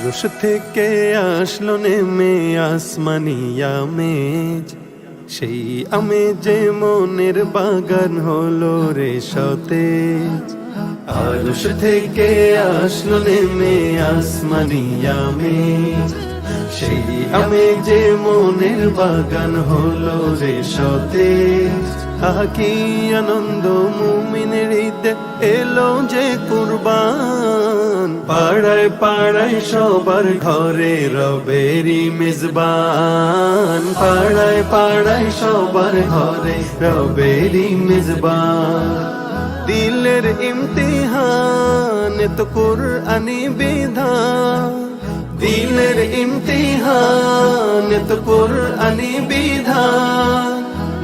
আরশ থেকে আসলো নেমে আসমানি আমেজ সেই আমেজে মনের বাগান হলো রে সতেজ। আরশ থেকে আসলো নেমে আসমানি আমে। সেই আমেজে মনের বাগান হলো রে সতেজ। আহা কি আনন্দ মুমিনের ঈদে এলো যে কুরবান। পাড়ায় পাড়ায় সবার ঘরে রবেরি মেজবান। পাড়ায় পাড়ায় সবার ঘরে রবেরি মেজবান। দিলের ইমতিহান তো কুরআনি বিধান। দিলের ইমতিহান তো কুরআনি বিধান।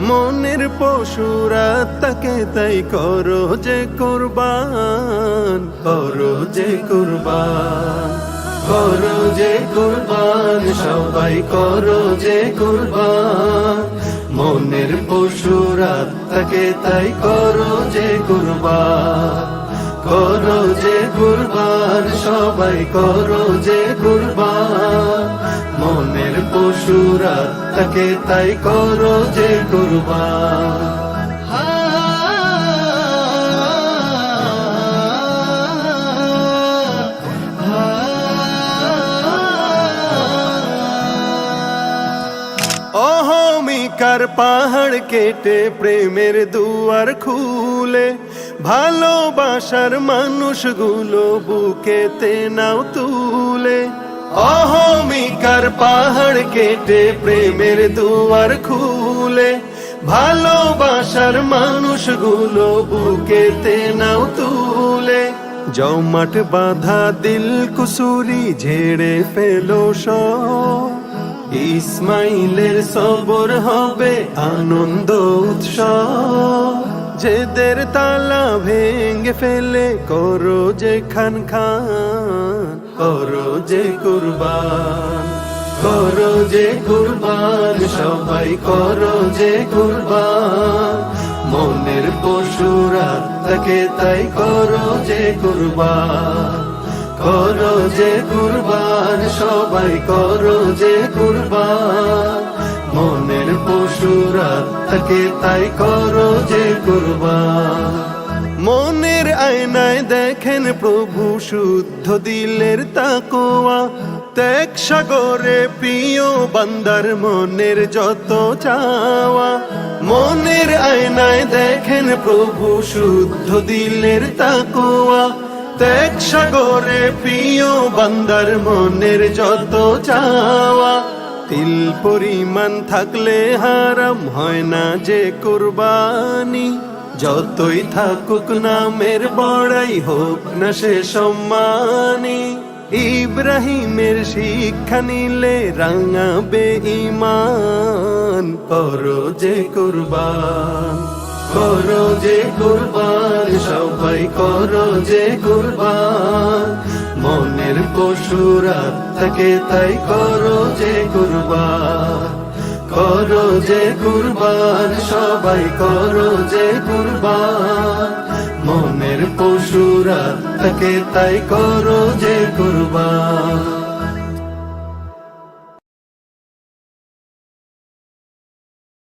মনের পশুরা তাকে তাই করো যে কুরবান, করো যে কুরবান, করো যে কুরবান, সবাই করো যে কুরবান। মনের পশুরা তাকে তাই করো যে কুরবান, করো যে কুরবান, সবাই করো যে কুরবান। পশুরা তাকে তাই করো যে কুরবান। অহমিকার পাহাড় কেটে প্রেমের দুয়ার খুলে, ভালোবাসার মানুষগুলো বুকেতে নাও তুলে। অহমিকার পাহাড় কেটে প্রেমের দুয়ার খুলে। ভালোবাসার মানুষগুলো বুকেতে নাও তুলে। জমাট বাধা দিল কুসুরি, ঝেড়ে ফেলো ইসমাইলের সবর হবে আনন্দ উৎসব। যেদের তালা ভেঙে ফেলে করো যে খান খান করো যে কুরবান, করো যে কুরবান, সবাই করো যে কুরবান। মনের পশুরা তাকে তাই করো যে কুরবান, করো যে কুরবান, সবাই করো যে কুরবান। মনের পশুরা তাকে তাই করো যে কুরবান। আয়নায় দেখেন প্রভু শুদ্ধ দিলের তাকোয়া। ত্যাগ সাগরে প্রিয় বান্দার মনের যত চাওয়া। মনের আয়নায় দেখেন প্রভু শুদ্ধ দিলের তাকোয়া। ত্যাগ সাগরে প্রিয় বান্দার মনের যত চাওয়া। তিল পরিমাণ থাকলে হারাম হয় না যে কুরবানি। যতই থাকুক নামের বড়াই হোক না সে সম্মানী ইব্রাহিমের শিক্ষা নিলে রাঙাবে ইমান করো যে কুরবান, করো যে কুরবান, সবাই করো যে কুরবান। মনের পশুরা তাকে তাই করো যে কুরবান। করো যে কুরবান সবাই করো যে কুরবান। মনের পশুরা তাকে তাই করো যে কুরবান।